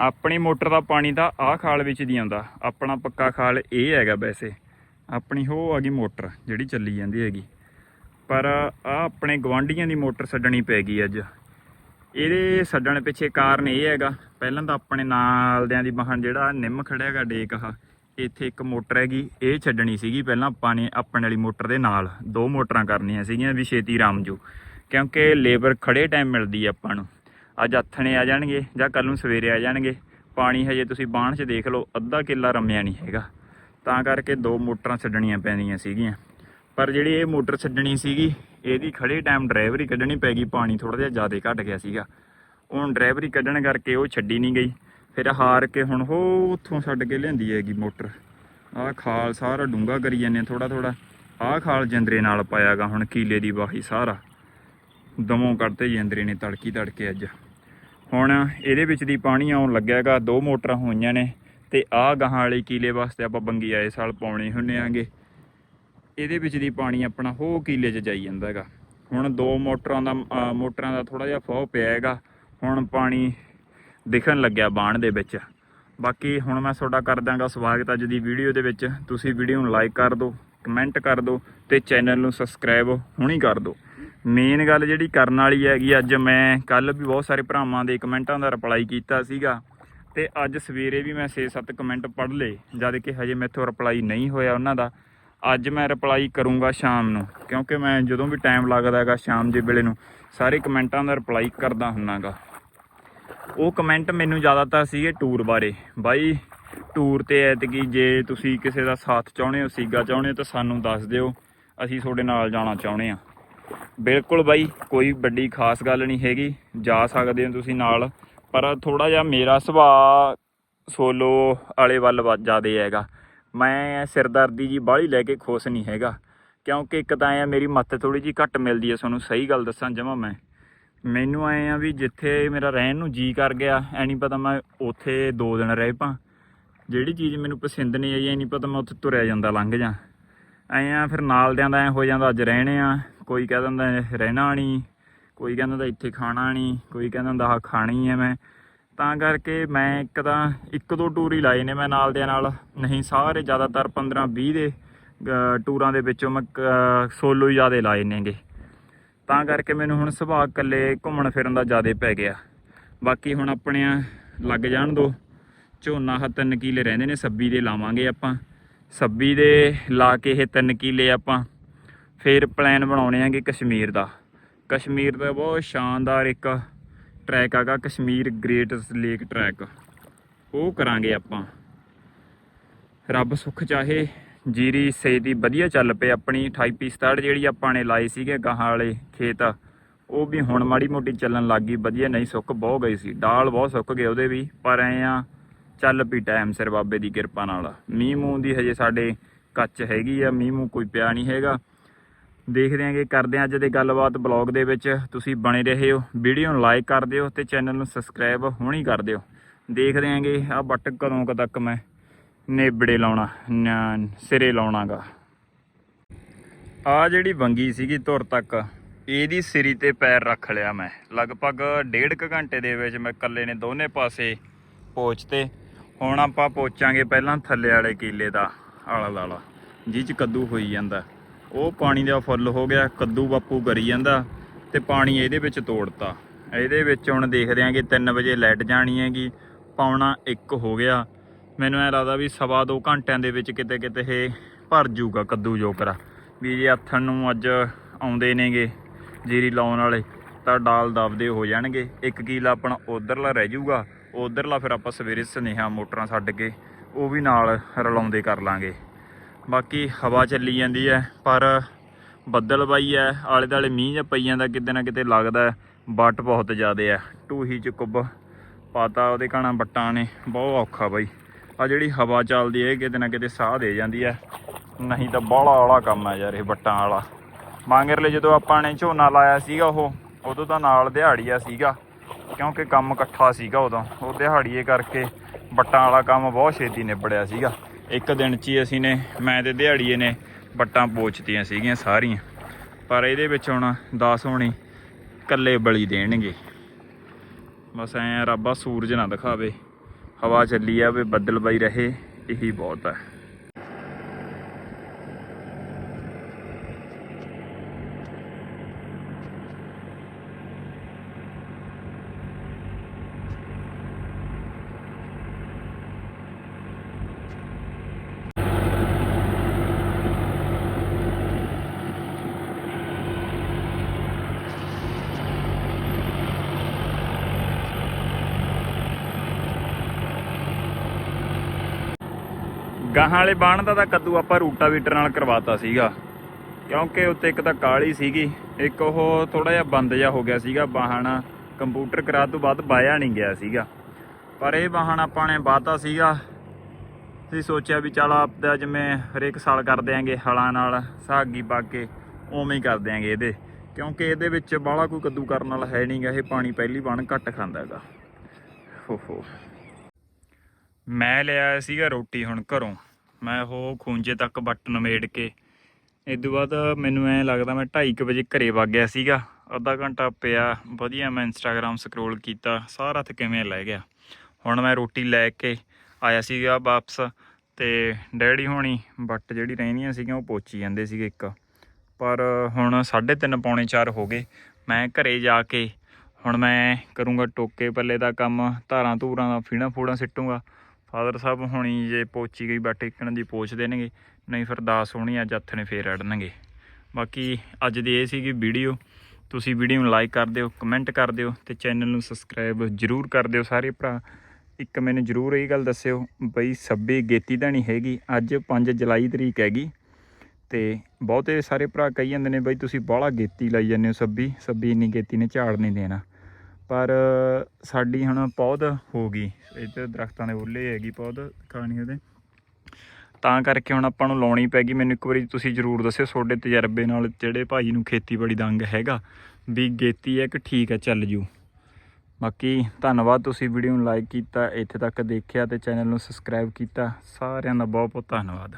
ਆਪਣੀ ਮੋਟਰ ਦਾ ਪਾਣੀ ਤਾਂ ਆਹ ਖਾਲ ਵਿੱਚ ਦੀ ਆਉਂਦਾ। ਆਪਣਾ ਪੱਕਾ ਖਾਲ ਇਹ ਹੈਗਾ ਵੈਸੇ। ਆਪਣੀ ਹੋ ਆ ਗਈ ਮੋਟਰ, ਜਿਹੜੀ ਚੱਲੀ ਜਾਂਦੀ ਹੈਗੀ। ਪਰ ਆ ਆਪਣੇ ਗਵਾਂਢੀਆਂ ਦੀ ਮੋਟਰ ਛੱਡਣੀ ਪੈ ਗਈ ਅੱਜ। ਇਹਦੇ ਛੱਡਣ ਪਿੱਛੇ ਕਾਰਨ ਇਹ ਹੈਗਾ, ਪਹਿਲਾਂ ਤਾਂ ਆਪਣੇ ਨਾਲਦਿਆਂ ਦੀ ਬਾਹਨ ਜਿਹੜਾ ਨਿੰਮ ਖੜਿਆ ਹੈਗਾ ਡੇਕ ਆ ਇੱਥੇ ਇੱਕ ਮੋਟਰ ਹੈਗੀ, ਇਹ ਛੱਡਣੀ ਸੀਗੀ ਪਹਿਲਾਂ ਆਪਾਂ ਨੇ ਆਪਣੇ ਵਾਲੀ ਮੋਟਰ ਦੇ ਨਾਲ। ਦੋ ਮੋਟਰਾਂ ਕਰਨੀਆਂ ਸੀਗੀਆਂ ਵੀ ਛੇਤੀ ਰਾਮਜੂ ਕਿਉਂਕਿ ਲੇਬਰ ਖੜੇ ਟਾਈਮ ਮਿਲਦੀ ਆਪਾਂ ਨੂੰ। ਅੱਜ ਹੱਥਣੇ ਆ ਜਾਣਗੇ ਜਾਂ ਕੱਲ ਨੂੰ ਸਵੇਰੇ ਆ ਜਾਣਗੇ। ਪਾਣੀ ਹਜੇ ਤੁਸੀਂ ਬਾਣ 'ਚ ਦੇਖ ਲਓ, ਅੱਧਾ ਕਿੱਲਾ ਰੰਮਿਆ ਨਹੀਂ ਹੈਗਾ। ਤਾਂ ਕਰਕੇ ਦੋ ਮੋਟਰਾਂ ਛੱਡਣੀਆਂ ਪੈਂਦੀਆਂ ਸੀਗੀਆਂ। ਪਰ ਜਿਹੜੀ ਇਹ ਮੋਟਰ ਛੱਡਣੀ ਸੀਗੀ, ਇਹਦੀ ਖੜੇ ਟਾਈਮ ਡਰਾਈਵਰੀ ਕੱਢਣੀ ਪੈ ਗਈ, ਪਾਣੀ ਥੋੜਾ ਜਿਹਾ ਜ਼ਿਆਦਾ ਘਟ ਗਿਆ ਸੀਗਾ। ਹੁਣ ਡਰਾਈਵਰੀ ਕੱਢਣ ਕਰਕੇ ਉਹ ਛੱਡੀ ਨਹੀਂ ਗਈ। ਫਿਰ ਹਾਰ ਕੇ ਹੁਣ ਹੋ ਉੱਥੋਂ ਛੱਡ ਕੇ ਲਿਆਂਦੀ ਹੈਗੀ ਮੋਟਰ। ਆਹ ਖਾਲ ਸਾਰਾ ਡੂੰਗਾ ਕਰੀ ਜਾਂਦੇ ਥੋੜਾ ਥੋੜਾ ਆਹ ਖਾਲ ਜੰਦਰੇ ਨਾਲ ਪਾਇਆਗਾ ਹੁਣ, ਕੀਲੇ ਦੀ ਵਾਹੀ ਸਾਰਾ। ਦਮੋਂ ਕੱਢਤੇ ਜੰਦਰੇ ਨੇ ਤੜਕੀ ਤੜਕੇ ਅੱਜ। ਹੁਣ ਇਹਦੇ ਵਿੱਚ ਦੀ ਪਾਣੀ ਆਉਣ ਲੱਗਿਆਗਾ, ਦੋ ਮੋਟਰਾਂ ਹੋਈਆਂ ਨੇ ਤੇ ਆਹ ਗਾਹਾਂ ਵਾਲੀ ਕੀਲੇ ਵਾਸਤੇ ਆਪਾਂ ਬੰਗੀ ਆਏ ਸਾਲ ਪਾਉਣੇ ਹੁੰਨੇ ਆਂਗੇ। ਇਹਦੇ ਵਿੱਚ ਦੀ ਪਾਣੀ ਆਪਣਾ ਹੋ ਕੀਲੇ 'ਚ ਜਾਈ ਜਾਂਦਾ ਹੈਗਾ ਹੁਣ ਦੋ ਮੋਟਰਾਂ ਦਾ ਮੋਟਰਾਂ ਦਾ ਥੋੜਾ ਜਿਹਾ ਫੋਹ ਪਿਆ ਹੈਗਾ ਹੁਣ ਪਾਣੀ ਦਿਖਣ ਲੱਗਿਆ ਬਾਣ ਦੇ ਵਿੱਚ। ਬਾਕੀ ਹੁਣ ਮੈਂ ਤੁਹਾਡਾ ਕਰ ਦਾਂਗਾ ਸਵਾਗਤ ਅੱਜ ਦੀ ਵੀਡੀਓ ਦੇ ਵਿੱਚ। ਤੁਸੀਂ ਵੀਡੀਓ ਨੂੰ ਲਾਈਕ ਕਰ ਦਿਓ ਕਮੈਂਟ ਕਰ ਦਿਓ ਤੇ ਚੈਨਲ ਨੂੰ ਸਬਸਕ੍ਰਾਈਬ ਹੁਣੀ ਕਰ ਦਿਓ। ਮੇਨ ਗੱਲ ਜਿਹੜੀ ਕਰਨ ਵਾਲੀ ਹੈਗੀ, ਅੱਜ ਮੈਂ ਕੱਲ ਵੀ ਬਹੁਤ ਸਾਰੇ ਭਰਾਵਾਂ ਦੇ ਕਮੈਂਟਾਂ ਦਾ ਰਿਪਲਾਈ ਕੀਤਾ ਸੀਗਾ ਤੇ ਅੱਜ ਸਵੇਰੇ ਵੀ ਮੈਂ 6-7 ਕਮੈਂਟ ਪੜ੍ਹ ਲਏ, ਜਦ ਕਿ ਹਜੇ ਮੇਥੋਂ ਰਿਪਲਾਈ ਨਹੀਂ ਹੋਇਆ ਉਹਨਾਂ ਦਾ। ਅੱਜ ਮੈਂ ਰਿਪਲਾਈ ਕਰੂੰਗਾ ਸ਼ਾਮ ਨੂੰ, ਕਿਉਂਕਿ ਮੈਂ ਜਦੋਂ ਵੀ ਟਾਈਮ ਲੱਗਦਾ ਹੈਗਾ ਸ਼ਾਮ ਦੇ ਵੇਲੇ ਨੂੰ ਸਾਰੇ ਕਮੈਂਟਾਂ ਦਾ ਰਿਪਲਾਈ ਕਰਦਾ ਹੁੰਨਾਗਾ। ਉਹ ਕਮੈਂਟ ਮੈਨੂੰ ਜ਼ਿਆਦਾਤਰ ਸੀਗੇ ਟੂਰ ਬਾਰੇ। ਬਾਈ ਟੂਰ ਤੇ ਐਤਕੀ ਜੇ ਤੁਸੀਂ ਕਿਸੇ ਦਾ ਸਾਥ ਚਾਹੁੰਦੇ ਹੋ, ਸੀਗਾ ਚਾਹੁੰਦੇ ਹੋ ਤਾਂ ਸਾਨੂੰ ਦੱਸ ਦਿਓ, ਅਸੀਂ ਤੁਹਾਡੇ ਨਾਲ ਜਾਣਾ ਚਾਹੁੰਦੇ ਆ ਬਿਲਕੁਲ ਬਾਈ, ਕੋਈ ਵੱਡੀ ਖਾਸ ਗੱਲ ਨਹੀਂ ਹੈਗੀ, ਜਾ ਸਕਦੇ ਹੋ ਤੁਸੀਂ ਨਾਲ, ਪਰ ਥੋੜਾ ਜਿਹਾ ਮੇਰਾ ਸੁਭਾਅ ਸੋਲੋ ਵਾਲੇ ਵੱਲ ਜ਼ਿਆਦੇ ਹੈਗਾ। ਮੈਂ ਸਿਰਦਰਦੀ ਜੀ ਬਾਹਲੀ ਲੈ ਕੇ ਖੁਸ਼ ਨਹੀਂ ਹੈਗਾ, ਕਿਉਂਕਿ ਇੱਕ ਤਾਂ ਐ ਮੇਰੀ ਮੱਤ ਥੋੜੀ ਜੀ ਘੱਟ ਮਿਲਦੀ ਐ ਤੁਹਾਨੂੰ, ਸਹੀ ਗੱਲ ਦੱਸਾਂ ਜਮਾ ਮੈਂ। ਮੈਨੂੰ ਐ ਆ ਵੀ ਜਿੱਥੇ ਮੇਰਾ ਰਹਿਣ ਨੂੰ ਜੀ ਕਰ ਗਿਆ, ਐ ਨਹੀਂ ਪਤਾ ਮੈਂ ਉੱਥੇ ਦੋ ਦਿਨ ਰਹਿ ਪਾਂ। ਜਿਹੜੀ ਚੀਜ਼ ਮੈਨੂੰ ਪਸੰਦ ਨਹੀਂ ਆਈ, ਐ ਨਹੀਂ ਪਤਾ ਮੈਂ ਉੱਥੇ ਤੁਰਿਆ ਜਾਂਦਾ, ਲੰਘ ਜਾਂ। ਐ ਆ ਫਿਰ ਨਾਲ ਦਿਆਂ ਦਾ ਐ ਹੋ ਜਾਂਦਾ, ਅੱਜ ਰਹਿਣੇ ਆ। ਕੋਈ ਕਹਿ ਦਿੰਦਾ ਰਹਿਣਾ ਨਹੀਂ, ਕੋਈ ਕਹਿੰਦਾ ਇੱਥੇ ਖਾਣਾ ਨਹੀਂ, ਕੋਈ ਕਹਿੰਦਾ ਹੁੰਦਾ ਆਹ ਖਾਣੀ ਹੈ ਮੈਂ। ਤਾਂ ਕਰਕੇ ਮੈਂ ਇੱਕ ਤਾਂ ਇੱਕ ਦੋ ਟੂਰ ਹੀ ਲਾਏ ਨੇ ਮੈਂ ਨਾਲ ਦੇ ਨਾਲ। ਨਹੀਂ, ਸਾਰੇ ਜ਼ਿਆਦਾਤਰ 15 20 ਦੇ ਟੂਰਾਂ ਦੇ ਵਿੱਚੋਂ ਮੈਂ ਸੋਲੋ ਹੀ ਜ਼ਿਆਦਾ ਲਾਏ ਨੇਗੇ। ਤਾਂ ਕਰਕੇ ਮੈਨੂੰ ਹੁਣ ਸੁਭਾਅ ਇਕੱਲੇ ਘੁੰਮਣ ਫਿਰਨ ਦਾ ਜ਼ਿਆਦਾ ਪੈ ਗਿਆ। ਬਾਕੀ ਹੁਣ ਆਪਣੇ ਲੱਗ ਜਾਣ ਦੋ। ਝੋਨਾ ਹ ਤਿੰਨ ਕਿਲੇ ਰਹਿੰਦੇ ਨੇ, ਸੱਬੀ ਦੇ ਲਾਵਾਂਗੇ ਆਪਾਂ। ਸੱਬੀ ਦੇ ਲਾ ਕੇ ਇਹ ਤਿੰਨ ਕਿਲੇ ਆਪਾਂ। ਫਿਰ ਪਲਾਨ ਬਣਾਉਣੇ ਆਂਗੇ ਕਸ਼ਮੀਰ ਦਾ। ਕਸ਼ਮੀਰ ਦਾ ਬਹੁਤ ਸ਼ਾਨਦਾਰ ਇੱਕ ਟਰੈਕ ਹੈਗਾ, ਕਸ਼ਮੀਰ ਗ੍ਰੇਟ ਲੇਕ ਟਰੈਕ ਉਹ ਕਰਾਂਗੇ ਆਪਾਂ। ਰੱਬ ਸੁੱਖ ਚਾਹੇ, ਜੀਰੀ ਸੇ ਦੀ ਵਧੀਆ ਚੱਲ ਪਏ, ਆਪਣੀ 28 67 ਜਿਹੜੀ ਆਪਾਂ ਨੇ ਲਾਈ ਸੀਗੇ ਗਾਹਾਂ ਵਾਲੇ ਖੇਤ, ਉਹ ਵੀ ਹੁਣ ਮਾੜੀ ਮੋਟੀ ਚੱਲਣ ਲੱਗ ਗਈ, ਵਧੀਆ ਨਹੀਂ ਸੁੱਕ, ਬਹੁਤ ਗਈ ਸੀ। ਡਾਲ ਬਹੁਤ ਸੁੱਕ ਗਏ ਉਹਦੇ ਵੀ, ਪਰ ਐ ਆ, ਚੱਲ ਪਈ ਟਾਈਮ ਸਿਰ ਬਾਬੇ ਦੀ ਕਿਰਪਾ ਨਾਲ। ਮੀਂਹ ਮੂੰਹ ਦੀ ਹਜੇ ਸਾਡੇ ਕੱਚ ਹੈਗੀ ਆ, ਮੀਂਹ ਮੂੰਹ ਕੋਈ ਪਿਆ ਨਹੀਂ ਹੈਗਾ। ਦੇਖਦੇ ਆਂਗੇ ਕਰਦੇ ਆਂ ਅੱਜ ਦੇ ਗੱਲਬਾਤ ਬਲੌਗ ਦੇ ਵਿੱਚ। ਤੁਸੀਂ ਬਣੇ ਰਹੇ ਹੋ ਵੀਡੀਓ ਨੂੰ ਲਾਈਕ ਕਰ ਦਿਓ ਤੇ ਚੈਨਲ ਨੂੰ ਸਬਸਕ੍ਰਾਈਬ ਹੁਣੀ ਕਰ ਦਿਓ। ਦੇਖਦੇ ਆਂਗੇ ਆ ਬੱਟ ਕਦੋਂ ਕੁ ਤੱਕ ਮੈਂ ਨੇਬੜੇ ਲਾਉਣਾ, ਨ- ਸਿਰੇ ਲਾਉਣਾਗਾ। ਆ ਜਿਹੜੀ ਵੰਗੀ ਸੀਗੀ ਧੁਰ ਤੱਕ, ਇਹਦੀ ਸਿਰੀ ਤੇ ਪੈਰ ਰੱਖ ਲਿਆ ਮੈਂ। ਲਗਭਗ ਡੇਢ ਕੁ ਘੰਟੇ ਦੇ ਵਿੱਚ ਮੈਂ ਇਕੱਲੇ ਨੇ ਦੋਨੇ ਪਾਸੇ ਪੋਚਤੇ ਹੁਣ ਆਪਾਂ ਪੋਚਾਂਗੇ ਪਹਿਲਾਂ ਥੱਲੇ ਵਾਲੇ ਕੀਲੇ ਦਾ ਆਲਾ ਦਾਲਾ ਜਿਹ ਚ ਕੱਦੂ ਹੋਈ ਜਾਂਦਾ। ਉਹ ਪਾਣੀ ਦਾ ਫੁੱਲ ਹੋ ਗਿਆ, ਕੱਦੂ ਬਾਪੂ ਕਰੀ ਜਾਂਦਾ ਤੇ ਪਾਣੀ ਇਹਦੇ ਵਿੱਚ ਤੋੜਤਾ। ਇਹਦੇ ਵਿੱਚ ਹੁਣ ਦੇਖਦੇ ਆਂਗੇ 3 ਵਜੇ ਲਾਈਟ ਜਾਣੀ ਹੈਗੀ ਪਾਉਣਾ 1 ਹੋ ਗਿਆ। ਮੈਨੂੰ ਐ ਲੱਗਦਾ ਵੀ ਸਵਾ ਦੋ ਘੰਟਿਆਂ ਦੇ ਵਿੱਚ ਕਿਤੇ ਕਿਤੇ ਇਹ ਭਰ ਜੂਗਾ ਕੱਦੂ ਜੋਕਰਾ। ਵੀ ਜੇ ਆਥਣ ਨੂੰ ਅੱਜ ਆਉਂਦੇ ਨੇਗੇ ਜੀਰੀ ਲਾਉਣ ਵਾਲੇ, ਤਾਂ ਡਾਲ ਦਬਦੇ ਹੋ ਜਾਣਗੇ। ਇੱਕ ਕੀਲਾ ਆਪਣਾ ਉਧਰਲਾ ਰਹਿ ਜੂਗਾ ਉਧਰਲਾ ਫਿਰ ਆਪਾਂ ਸਵੇਰੇ ਸੁਨੇਹਾ ਮੋਟਰਾਂ ਛੱਡ ਕੇ ਉਹ ਵੀ ਨਾਲ ਰਲਾਉਂਦੇ ਕਰ ਲਾਂਗੇ। ਬਾਕੀ ਹਵਾ ਚੱਲੀ ਜਾਂਦੀ ਹੈ ਪਰ ਬੱਦਲ ਬਾਈ ਹੈ ਆਲੇ ਦਾਲੇ ਮੀਂਹ ਜਾਂ ਪਈ ਜਾਂਦਾ ਕਿਤੇ ਨਾ ਕਿਤੇ ਲੱਗਦਾ ਹੈ, ਵੱਟ ਬਹੁਤ ਜ਼ਿਆਦੇ ਆ ਟੂਹੀ ਚ ਕੁੱਬ ਪਾਤਾ ਉਹਦੇ ਕਾਣਾ ਬੱਟਾਂ ਨੇ ਬਹੁਤ ਔਖਾ ਬਾਈ। ਆ ਜਿਹੜੀ ਹਵਾ ਚੱਲਦੀ ਹੈ ਇਹ ਕਿਤੇ ਨਾ ਕਿਤੇ ਸਾਹ ਦੇ ਜਾਂਦੀ ਹੈ। ਨਹੀਂ ਤਾਂ ਬਾਹਲਾ ਵਾਲਾ ਕੰਮ ਹੈ ਯਾਰ ਇਹ ਬੱਟਾਂ ਵਾਲਾ। ਮਾਂਗਰਲੇ ਜਦੋਂ ਆਪਾਂ ਨੇ ਝੋਨਾ ਲਾਇਆ ਸੀਗਾ ਉਹ ਉਦੋਂ ਤਾਂ ਨਾਲ ਦਿਹਾੜੀਆ ਸੀਗਾ ਕਿਉਂਕਿ ਕੰਮ ਇਕੱਠਾ ਸੀਗਾ ਉਦੋਂ। ਉਹ ਦਿਹਾੜੀਏ ਕਰਕੇ ਬੱਟਾਂ ਵਾਲਾ ਕੰਮ ਬਹੁਤ ਛੇਤੀ ਨਿਬੜਿਆ ਸੀਗਾ। ਇੱਕ ਦਿਨ 'ਚ ਹੀ ਅਸੀਂ ਨੇ, ਮੈਂ ਤੇ ਦਿਹਾੜੀਏ ਨੇ ਬੱਟਾਂ ਪੋਚਤੀਆਂ ਸੀਗੀਆਂ ਸਾਰੀਆਂ। ਪਰ ਇਹਦੇ ਵਿੱਚ ਹੁਣ 10 ਹੋਣੀ ਕੱਲੇ ਬਲੀ ਦੇਣਗੇ। ਬਸ ਐਂ ਆ, ਰੱਬਾ ਸੂਰਜ ਨਾ ਦਿਖਾਵੇ, ਹਵਾ ਚੱਲੀ ਆ ਬੱਦਲ ਬਈ ਰਹੇ, ਇਹੀ ਬਹੁਤ ਹੈ ਗਾਹਾਂ ਵਾਲੇ ਬਾਣ ਦਾ ਤਾਂ ਕੱਦੂ ਆਪਾਂ ਰੂਟਾਵੀਟਰ ਨਾਲ ਕਰਵਾਤਾ ਸੀਗਾ। ਕਿਉਂਕਿ ਉੱਤੇ ਇੱਕ ਤਾਂ ਕਾਲੀ ਸੀਗੀ, ਇੱਕ ਉਹ ਥੋੜਾ ਜਿਹਾ ਬੰਦ ਜਿਹਾ ਹੋ ਗਿਆ ਸੀਗਾ ਬਾਹਣ ਕੰਪਿਊਟਰ ਕਰਾ ਤੋਂ ਬਾਅਦ ਬਾਇਆ ਨਹੀਂ ਗਿਆ ਸੀਗਾ। ਪਰ ਇਹ ਬਾਹਣ ਆਪਾਂ ਨੇ ਬਾਤਾ ਸੀਗਾ। ਅਸੀਂ ਸੋਚਿਆ ਵੀ ਚੱਲ ਆਪਦਾ ਜਿਵੇਂ ਹਰੇਕ ਸਾਲ ਕਰ ਦਿਆਂਗੇ ਹਲਾਂ ਨਾਲ, ਸਾਗੀ ਪਾ ਕੇ, ਉਵੇਂ ਹੀ ਕਰ ਦਿਆਂਗੇ ਇਹਦੇ। ਕਿਉਂਕਿ ਇਹਦੇ ਵਿੱਚ ਬਾਹਲਾ ਕੋਈ ਕੱਦੂ ਕਰਨ ਵਾਲਾ ਹੈ ਨਹੀਂਗਾ ਇਹ ਪਾਣੀ ਪਹਿਲੀ ਬਣ ਘੱਟ ਖਾਂਦਾ ਹੈਗਾ ਹੋ। ਮੈਂ ਲਿਆ ਸੀਗਾ ਰੋਟੀ ਹੁਣ ਘਰੋਂ। ਮੈਂ ਉਹ ਖੂੰਜੇ ਤੱਕ ਬੱਟ ਨਮੇੜ ਕੇ। ਇਦੋਂ ਬਾਅਦ ਮੈਨੂੰ ਐ ਲੱਗਦਾ ਮੈਂ 2:30 ਵਜੇ ਘਰੇ ਵਗ ਗਿਆ ਸੀਗਾ। ਅੱਧਾ ਘੰਟਾ ਪਿਆ, ਵਧੀਆ ਮੈਂ ਇੰਸਟਾਗ੍ਰam ਸਕਰੋਲ ਕੀਤਾ, ਸਾਰਾ ਤੇ ਕਿਵੇਂ ਲੈ ਗਿਆ। ਹੁਣ ਮੈਂ ਰੋਟੀ ਲੈ ਕੇ ਆਇਆ ਸੀਗਾ ਵਾਪਸ ਤੇ ਡੈਡੀ ਹੋਣੀ ਬੱਟ ਜਿਹੜੀ ਰਹਿੰਦੀਆਂ ਸੀਗੀਆਂ ਉਹ ਪੋਚੀ ਜਾਂਦੇ ਸੀਗੇ ਇੱਕ। ਪਰ ਹੁਣ 3:30 ਪੌਣੇ 4 ਹੋ ਗਏ। ਮੈਂ ਘਰੇ ਜਾ ਕੇ ਹੁਣ ਮੈਂ ਕਰੂੰਗਾ ਟੋਕੇ ਪੱਲੇ ਦਾ ਕੰਮ, ਧਾਰਾਂ ਧੂਰਾਂ ਦਾ ਫੀਣਾ ਫੂੜਾ ਸਿੱਟੂਗਾ। ਫਾਦਰ ਸਾਹਿਬ ਹੁਣੀ ਜੇ ਪੋਚੀ ਗਈ ਬਾ ਟੇਕਣ ਦੀ ਪੋਚ ਦੇਣਗੇ, ਨਹੀਂ ਫਿਰ ਦਾਸ ਹੋਣੀ ਅੱਜ ਹੱਥ ਨੇ ਫੇਰ ਅੜਨਗੇ। ਬਾਕੀ ਅੱਜ ਦੀ ਇਹ ਸੀਗੀ ਵੀਡੀਓ। ਤੁਸੀਂ ਵੀਡੀਓ ਨੂੰ ਲਾਈਕ ਕਰ ਦਿਓ ਕਮੈਂਟ ਕਰ ਦਿਓ ਤੇ ਚੈਨਲ ਨੂੰ ਸਬਸਕ੍ਰਾਈਬ ਜਰੂਰ ਕਰ ਦਿਓ ਸਾਰੇ ਭਰਾ। ਇੱਕ ਮੈਨੂੰ ਜਰੂਰ ਇਹ ਗੱਲ ਦੱਸਿਓ ਬਈ ਸੱਬੇ ਗੇਤੀ ਦਾ ਨਹੀਂ ਹੈਗੀ, ਅੱਜ 5 ਜੁਲਾਈ ਤਰੀਕ ਹੈਗੀ। ਤੇ ਬਹੁਤੇ ਸਾਰੇ ਭਰਾ ਕਹੀ ਜਾਂਦੇ ਨੇ ਬਈ ਤੁਸੀਂ ਬਾਹਲਾ ਗੇਤੀ ਲਾਈ ਜਾਂਦੇ ਹੋ ਸੱਬੀ ਸੱਬੀ ਇੰਨੀ ਗੇਤੀ ਨੇ ਝਾੜ ਨਹੀਂ ਦੇਣਾ। ਪਰ ਸਾਡੀ ਹੁਣ ਪੌਦ ਹੋ ਗਈ। ਇੱਧਰ ਦਰਖਤਾਂ ਦੇ ਉੱਲੇ ਹੈਗੀ ਪੌਦ ਖਾਣੀ ਉਹਦੇ। ਤਾਂ ਕਰਕੇ ਹੁਣ ਆਪਾਂ ਨੂੰ ਲਾਉਣੀ ਪੈ ਗਈ ਮੈਨੂੰ ਇੱਕ ਵਾਰੀ ਤੁਸੀਂ ਜਰੂਰ ਦੱਸਿਓ ਤੁਹਾਡੇ ਤਜਰਬੇ ਨਾਲ ਜਿਹੜੇ ਭਾਈ ਨੂੰ ਖੇਤੀਬਾੜੀ ਦਾ ਅੰਗ ਹੈਗਾ ਵੀ ਗੇਤੀ ਹੈ ਕਿ ਠੀਕ ਹੈ, ਚੱਲ ਜੂ। ਬਾਕੀ ਧੰਨਵਾਦ ਤੁਸੀਂ ਵੀਡੀਓ ਨੂੰ ਲਾਈਕ ਕੀਤਾ, ਇੱਥੇ ਤੱਕ ਦੇਖਿਆ ਤੇ ਚੈਨਲ ਨੂੰ ਸਬਸਕ੍ਰਾਈਬ ਕੀਤਾ। ਸਾਰਿਆਂ ਦਾ ਬਹੁਤ ਬਹੁਤ ਧੰਨਵਾਦ।